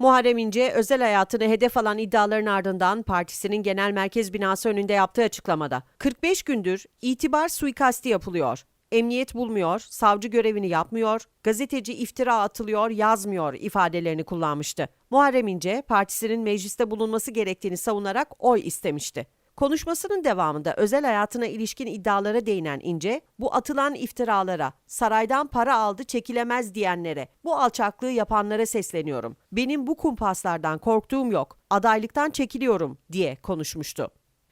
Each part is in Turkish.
Muharrem İnce, özel hayatını hedef alan iddiaların ardından partisinin genel merkez binası önünde yaptığı açıklamada 45 gündür itibar suikasti yapılıyor. Emniyet bulmuyor, savcı görevini yapmıyor, gazeteci iftira atılıyor, yazmıyor ifadelerini kullanmıştı. Muharrem İnce, partisinin mecliste bulunması gerektiğini savunarak oy istemişti. Konuşmasının devamında özel hayatına ilişkin iddialara değinen İnce, bu atılan iftiralara, saraydan para aldı çekilemez diyenlere, bu alçaklığı yapanlara sesleniyorum. Benim bu kumpaslardan korktuğum yok, adaylıktan çekiliyorum diye konuşmuştu.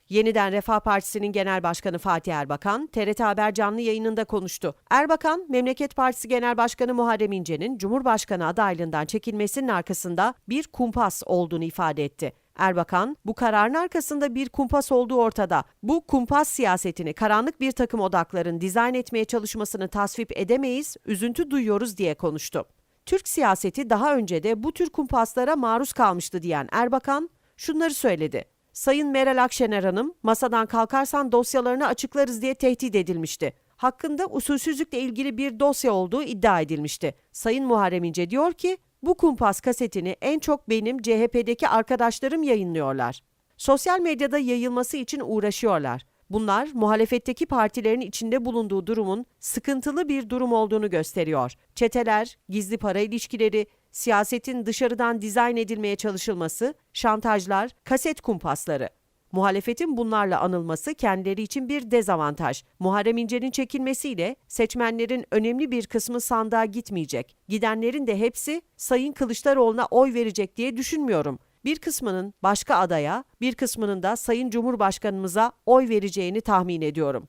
Yeniden Refah Partisi'nin Genel Başkanı Fatih Erbakan, TRT Haber canlı yayınında konuştu. Erbakan, Memleket Partisi Genel Başkanı Muharrem İnce'nin Cumhurbaşkanı adaylığından çekilmesinin arkasında bir kumpas olduğunu ifade etti. Erbakan, bu kararın arkasında bir kumpas olduğu ortada. Bu kumpas siyasetini karanlık bir takım odakların dizayn etmeye çalışmasını tasvip edemeyiz, üzüntü duyuyoruz diye konuştu. Türk siyaseti daha önce de bu tür kumpaslara maruz kalmıştı diyen Erbakan, şunları söyledi. Sayın Meral Akşener Hanım, masadan kalkarsan dosyalarını açıklarız diye tehdit edilmişti. Hakkında usulsüzlükle ilgili bir dosya olduğu iddia edilmişti. Sayın Muharrem İnce diyor ki, bu kumpas kasetini en çok benim CHP'deki arkadaşlarım yayınlıyorlar. Sosyal medyada yayılması için uğraşıyorlar. Bunlar muhalefetteki partilerin içinde bulunduğu durumun sıkıntılı bir durum olduğunu gösteriyor. Çeteler, gizli para ilişkileri, siyasetin dışarıdan dizayn edilmeye çalışılması, şantajlar, kaset kumpasları. Muhalefetin bunlarla anılması kendileri için bir dezavantaj. Muharrem İnce'nin çekilmesiyle seçmenlerin önemli bir kısmı sandığa gitmeyecek. Gidenlerin de hepsi Sayın Kılıçdaroğlu'na oy verecek diye düşünmüyorum. Bir kısmının başka adaya, bir kısmının da Sayın Cumhurbaşkanımıza oy vereceğini tahmin ediyorum.